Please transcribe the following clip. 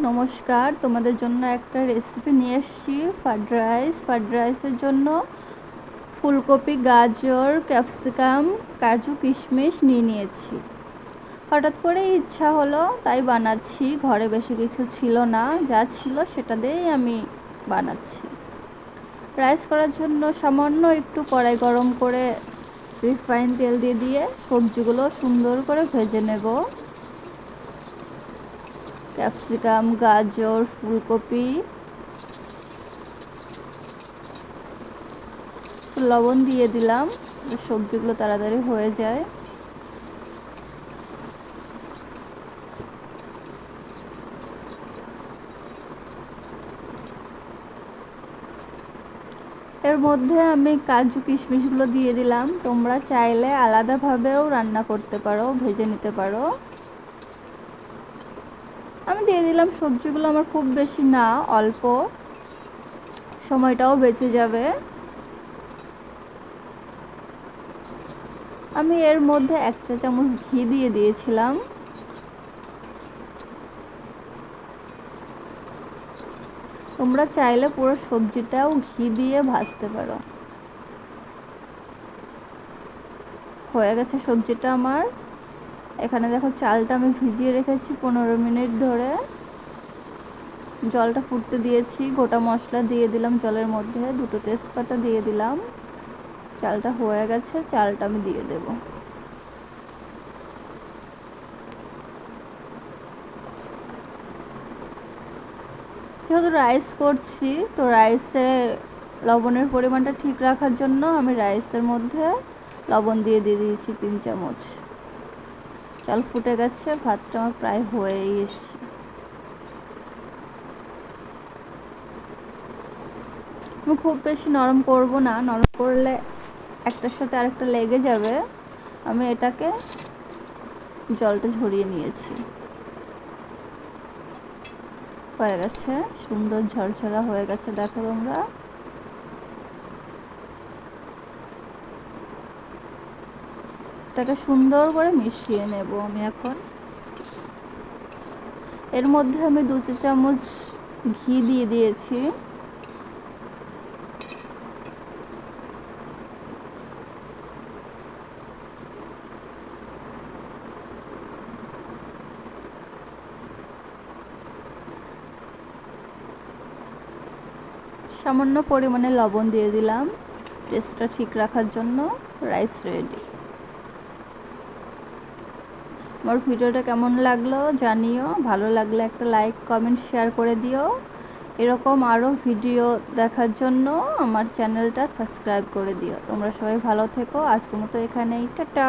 নমস্কার। তোমাদের জন্য একটা রেসিপি নিয়ে এসেছি ফ্রাইড রাইস ফ্রাইড রাইসের জন্য ফুলকপি, গাজর ক্যাপসিকাম কাজু, কিশমিশ নিয়ে নিয়েছি। হঠাৎ করে ইচ্ছা হলো, তাই বানাচ্ছি। ঘরে বেশি কিছু ছিল না, যা ছিল সেটা দিয়েই আমি বানাচ্ছি। রাইস করার জন্য সামান্য একটু কড়াই গরম করে রিফাইন তেল দিয়ে দিয়ে সবজিগুলো সুন্দর করে ভেজে নেব। ক্যাপসিকাম, গাজর, ফুলকপি, লবণ দিয়ে দিলাম। সবজিগুলো তাড়াতাড়ি হয়ে যায়। এর মধ্যে আমি কাজু কিশমিশগুলো দিয়ে দিলাম। তোমরা চাইলে আলাদাভাবেও রান্না করতে পারো, ভেজে নিতে পারো। আমি দিয়ে দিলাম, সবজিগুলো আমার খুব বেশি না, অল্প। সময়টাও বেঁচে যাবে। আমি এর মধ্যে এক চা চামচ ঘি দিয়ে দিয়েছিলাম। তোমরা চাইলে পুরো সবজিটাও ঘি দিয়ে ভাজতে পারো। হয়ে গেছে সবজিটা আমার। এখানে দেখো চালটা আমি ভিজিয়ে রেখেছি পনেরো মিনিট ধরে। জলটা ফুটতে দিয়েছি, গোটা মশলা দিয়ে দিলাম জলের মধ্যে, দুটো তেজপাতা দিয়ে দিলাম। চালটা হয়ে গেছে, চালটা আমি দিয়ে দেব। যেহেতু রাইস করছি, তো রাইসে লবণের পরিমাণটা ঠিক রাখার জন্য আমি রাইসের মধ্যে লবণ দিয়ে দিয়ে দিয়েছি তিন চামচ। চাল ফুটে গেছে, ভাতটা আমার প্রায় হয়েই এসছে। আমি খুব বেশি নরম করব না, নরম করলে একটার সাথে আরেকটা লেগে যাবে। আমি এটাকে জলটা ঝরিয়ে নিয়েছি। হয়ে গেছে, সুন্দর ঝরঝরা হয়ে গেছে, দেখো তোমরা। এটাকে সুন্দর করে মিশিয়ে নেব আমি এখন। এর মধ্যে আমি দু চা চামচ ঘি দিয়ে দিয়েছি। সামান্য পরিমাণে লবণ দিয়ে দিলাম। টেস্টটা ঠিক রাখার জন্য রাইস রেডি আমার ভিডিওটা কেমন লাগল জানিও। ভালো লাগলে একটা লাইক কমেন্ট শেয়ার করে দিও। এরকম আরও ভিডিও দেখার জন্য আমার চ্যানেলটা সাবস্ক্রাইব করে দিও। তোমরা সবাই ভালো থেকো। আজকের মতো এখানেই। টাটা!